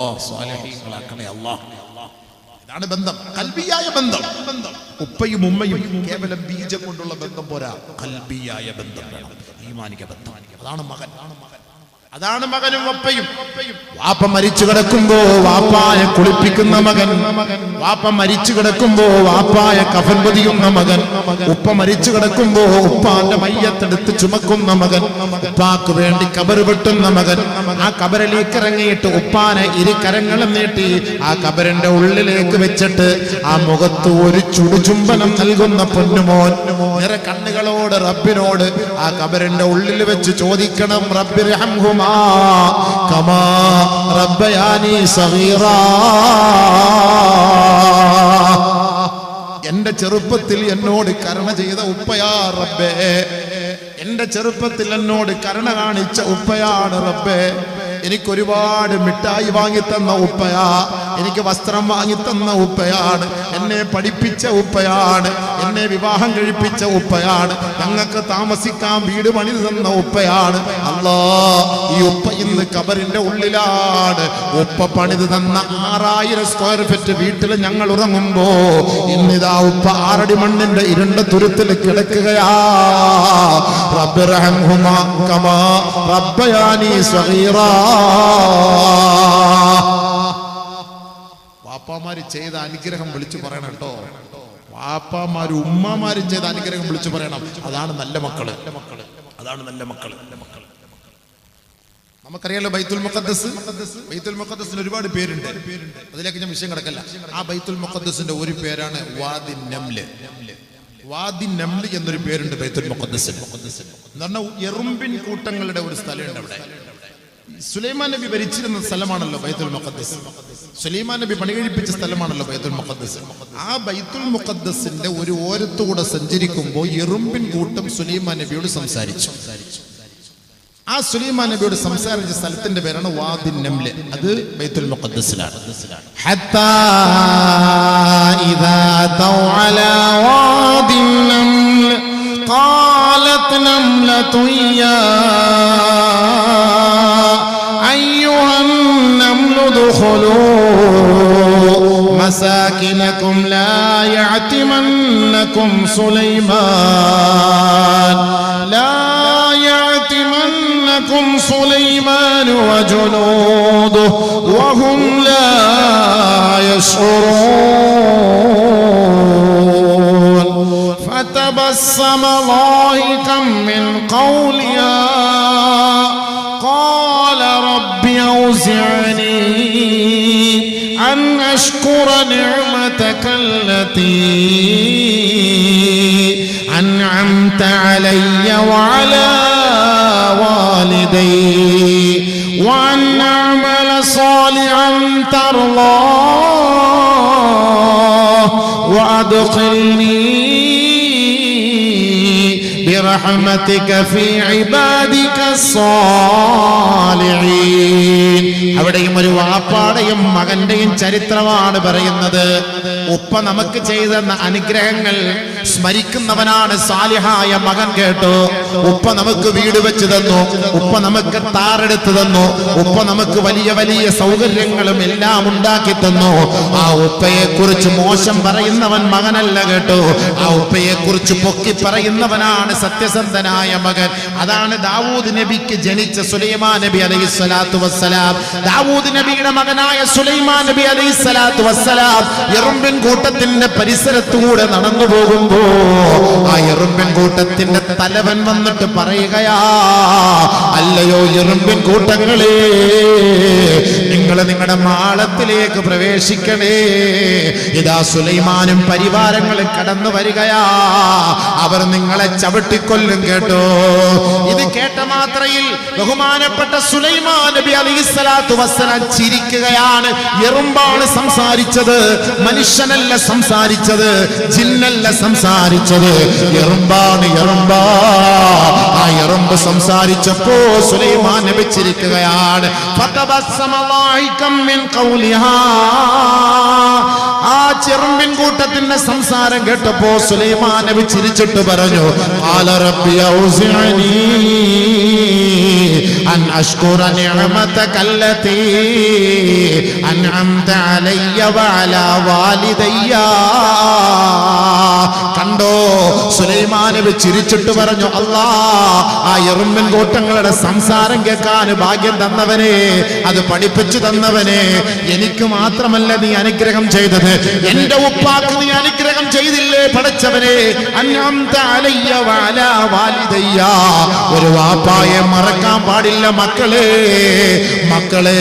സ്വാലിഹീങ്ങളാക്കണേ അല്ലാഹ്. ഇതാണ് ബന്ധം കൽബിയായ ബന്ധം. ഉപ്പയും ഉമ്മയും കേവലം ബീജം കൊണ്ടുള്ള ബന്ധം പോരാ. കൽബിയായ ബന്ധം വേണം ഈമാനിക ബന്ധം. അതാണ് മകൻ. അതാണ് മകനും ഉപ്പയും. വാപ്പ മരിച്ചു കിടക്കുമ്പോ വാപ്പായ കുളിപ്പിക്കുന്ന മകൻ. വാപ്പ മരിച്ചു കിടക്കുമ്പോ വാപ്പായ കഫൻ പൊതിയുന്ന മകൻ. ഉപ്പ മരിച്ചു കിടക്കുമ്പോ ഉപ്പാന്റെ മയ്യത്തെടുത്ത് ചുമക്കുന്ന മകൻ. ഉപ്പാക്ക് വേണ്ടി കബർ വെട്ടുന്ന മകൻ. ആ കബറിലേക്ക് ഇറങ്ങിയിട്ട് ഉപ്പാനെ ഇരു കരങ്ങളും നീട്ടി ആ കബറിന്റെ ഉള്ളിലേക്ക് വെച്ചിട്ട് ആ മുഖത്ത് ഒരു ചുടുചുംബനം നൽകുന്ന പൊന്നുമോൻ. നിറ കണ്ണുകളോട് റബ്ബിനോട് ആ കബറിന്റെ ഉള്ളിൽ വെച്ച് ചോദിക്കണം റബ്ബി റഹംഹുമാ കമാ റബ്ബയാനി സഗീറാ എന്റെ ചെറുപ്പത്തിൽ എന്നോട് കരുണ ചെയ്ത ഉപ്പയാ റബ്ബേ. എന്റെ ചെറുപ്പത്തിൽ എന്നോട് കരുണ കാണിച്ച ഉപ്പയാണ് റബ്ബേ. എനിക്ക് ഒരുപാട് മിഠായി വാങ്ങി തന്ന ഉപ്പയാ. എനിക്ക് വസ്ത്രം വാങ്ങി തന്ന ഉപ്പയാണ്. എന്നെ പഠിപ്പിച്ച ഉപ്പയാണ്. എന്നെ വിവാഹം കഴിപ്പിച്ച ഉപ്പയാണ്. ഞങ്ങൾക്ക് താമസിക്കാൻ വീട് പണി തന്ന ഉപ്പയാണ്. അല്ലാ ഈ ഉപ്പ ഇന്ന് കബറിന്റെ ഉള്ളിലാണ്. ഉപ്പ പണിത് തന്ന ആറായിരം സ്ക്വയർ ഫീറ്റ് വീട്ടിൽ ഞങ്ങൾ ഉറങ്ങുമ്പോ ഇന്നിതാ ഉപ്പ ആറടി മണ്ണിന്റെ ഇരുണ്ട തുരുത്തിൽ കിടക്കുകയാ. റബ്ബയാനി വാപ്പാമാര് ചെയ്ത അനുഗ്രഹം വിളിച്ചു പറയണം കേട്ടോ. വാപ്പാമാര് ഉമ്മമാര് ചെയ്ത അനുഗ്രഹം വിളിച്ചു പറയണം. അതാണ് നല്ല മക്കൾ. അതാണ് നല്ല മക്കൾ. നമുക്കറിയാലോ ബൈത്തുൽ മുഖദ്സ് ബൈത്തുൽ മുഖദ്സിന് ഒരുപാട് പേരുണ്ട്. അതിലേക്ക് ഞാൻ വിഷയം കിടക്കല്ല. ആ ബൈത്തുൽ മുഖദ്സിന്റെ ഒരു പേരാണ് വാദി നംൽ വാദി നംൽ എന്നൊരു പേരുണ്ട് ബൈത്തുൽ മുഖദ്ദസിന്. എന്ന് പറഞ്ഞാൽ എറുമ്പിൻ കൂട്ടങ്ങളുടെ ഒരു സ്ഥലമുണ്ട് അവിടെ. സുലൈമാൻ നബി ഭരിച്ചിരുന്ന സ്ഥലമാണല്ലോ ബൈത്തുൽ മുഖദ്ദസ് സുലൈമാൻ നബി പണി കഴിപ്പിച്ച സ്ഥലമാണല്ലോ ബൈത്തുൽ മുഖദ്ദസ് ആ ബൈത്തുൽ മുഖദ്ദസിന്റെ ഒരു ഓരത്തുകൂടെ സഞ്ചരിക്കുമ്പോൾ എറുമ്പിൻ കൂട്ടം സുലൈമാൻ നബിയോട് സംസാരിച്ചു ആ സുലൈമാൻ നബിയോട് സംസാരിച്ച സ്ഥലത്തിന്റെ പേരാണ് വാദിൻ നംല് അത് ബൈത്തുൽ മുഖദ്ദസിലാണ് حتى إذا أتوا على واد النمل قالت نملة يا ادخلوا مساكنكم لا يعتمنكم سليمان لا يعتمنكم سليمان وجنوده وهم لا يشعرون. فتبسم ضاحكا من قولها أوزعني أن أشكر نعمتك التي أنعمت علي وعلى والدي وأن أعمل صالحا ترضاه وأدخلني برحمتك في عبادك الصالحين അവിടെയും ഒരു വാപ്പാടെയും മകന്റെയും ചരിത്രമാണ് പറയുന്നത് ഉപ്പ നമുക്ക് ചെയ്തെന്ന അനുഗ്രഹങ്ങൾ സ്മരിക്കുന്നവനാണ് സാലിഹായ മകൻ കേട്ടോ ഉപ്പ നമുക്ക് വീട് വെച്ച് തന്നു ഉപ്പ നമുക്ക് താറെടുത്ത് തന്നു ഉപ്പ നമുക്ക് വലിയ വലിയ സൗകര്യങ്ങളും എല്ലാം ഉണ്ടാക്കി തന്നു ആ ഉപ്പയെ കുറിച്ച് മോശം പറയുന്നവൻ മകനല്ല കേട്ടോ ആ ഉപ്പയെ കുറിച്ച് പൊക്കി പറയുന്നവനാണ് സത്യസന്ധനായ മകൻ. അതാണ് ദാവൂദ് നബിക്ക് ജനിച്ച സുലൈമാൻ നബി അലൈഹി സ്വലാത്തു വസ്സലാം. ദാവൂദ് നബിയുടെ മകനായ സുലൈമാൻ നബി അലൈഹി സ്വലാത്തു വസ്സലാം. എറുമ്പിൻ കൂട്ടത്തിന്റെ പരിസരത്തുകൂടെ നടന്നു പോകുമ്പോ ആ എറുമ്പിൻ കൂട്ടത്തിന്റെ തലവൻ വന്നിട്ട് പറയുകയാ അല്ലയോ എറുമ്പിൻ കൂട്ടങ്ങളെ നിങ്ങൾ നിങ്ങളുടെ മാളത്തിലേക്ക് പ്രവേശിക്കണേ. ഇതാ സുലൈമാനും പരിവാരങ്ങളും കടന്നു വരികയാ. അവർ നിങ്ങളെ ചവിട്ടിക്കൊല്ലും കേട്ടോ. ഇത് കേട്ട മാത്രയിൽ ബഹുമാനപ്പെട്ട സുലൈമാൻ നബി അലൈഹിസ്സലാത്തു വസ്സലാം ചിരിക്കുകയാണ്. എറുമ്പാണ് സംസാരിച്ചത് മനുഷ്യനല്ല സംസാരിച്ചത് ജിന്നല്ല സംസാരിച്ചത്. എറുമ്പാണ് എറുമ്പാ. ആ എറുമ്പ് സംസാരിച്ചപ്പോ സുലൈമാൻ നബി ചിരിക്കുകയാണ്. ആ ചെറുമ്പിൻ കൂട്ടത്തിന്റെ സംസാരം കേട്ടപ്പോ സുലൈമാൻ നബി ചിരിച്ചിട്ട് പറഞ്ഞു "ഖാല റബ്ബി ഔസിഅനി. أن أشكر نعمتك التي أنعمت علي وعلى والدي കണ്ടോ സുലൈമാൻ നബി ചിരിച്ചിട്ട് പറഞ്ഞു അല്ലാ ആ എറുമ്പൻ കൂട്ടങ്ങളുടെ സംസാരം കേൾക്കാൻ ഭാഗ്യം തന്നവനെ അത് പഠിപ്പിച്ചു തന്നവനെ എനിക്ക് മാത്രമല്ല നീ അനുഗ്രഹം ചെയ്തത് എന്റെ ഉപ്പാക്ക് നീ അനുഗ്രഹം ചെയ്തില്ലേ പഠിച്ചവനെ അന്നാംത അലയ്യ വാല വാലിദയ്യ. ഒരു വാപ്പായെ മറക്കാൻ പാടില്ല മക്കളെ മക്കളെ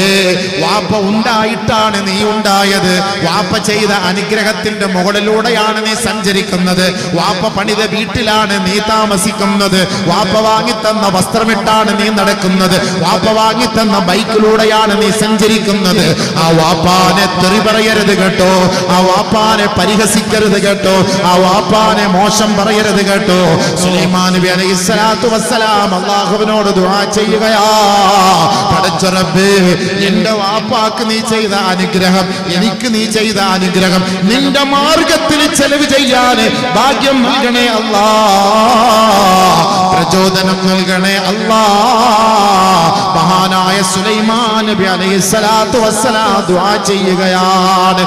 വാപ്പ ഉണ്ടായിട്ടാണ് നീ ഉണ്ടായത്. വാപ്പ ചെയ്ത അനുഗ്രഹത്തിന്റെ മുകളിലൂടെയാണ് നീ സഞ്ചരിക്കുന്നത്. വാപ്പ പണിത വീട്ടിലാണ് നീ താമസിക്കുന്നത്. വാപ്പ വാങ്ങിത്തന്ന വസ്ത്രമിട്ടാണ് നീ നടക്കുന്നത്. വാപ്പ വാങ്ങിത്തന്ന ബൈക്കിലൂടെയാണ് നീ സഞ്ചരിക്കുന്നത്. ആ വാപ്പാനെ തെറി പറയരുത് കേട്ടോ. ആ വാപ്പാനെ പരിഹസിക്കരുത് കേട്ടോ. ആ വാപ്പാനെ മോശം പറയരുത് കേട്ടോ. സുലൈമാൻ നബി അലൈഹി സ്വലാത്തു വസ്സലാം അള്ളാഹുവിനോട് ദുആ ചെയ്യുകയാ. പടച്ച റബ്ബേ എന്റെ വാപ്പാക്ക് നീ ചെയ്ത അനുഗ്രഹം എനിക്ക് നീ ചെയ്ത അനുഗ്രഹം നിന്റെ മാർഗത്തിൽ ചെലവ് ചെയ്യാൻ ഭാഗ്യം നൽകണേ അല്ലാ. പ്രചോദനം നൽകണേ അല്ലാ. മഹാനായ സുലൈമാൻ നബി അലൈഹി സ്വലാത്തു വസ്സലാം ദുആ ചെയ്യുകയാണ്.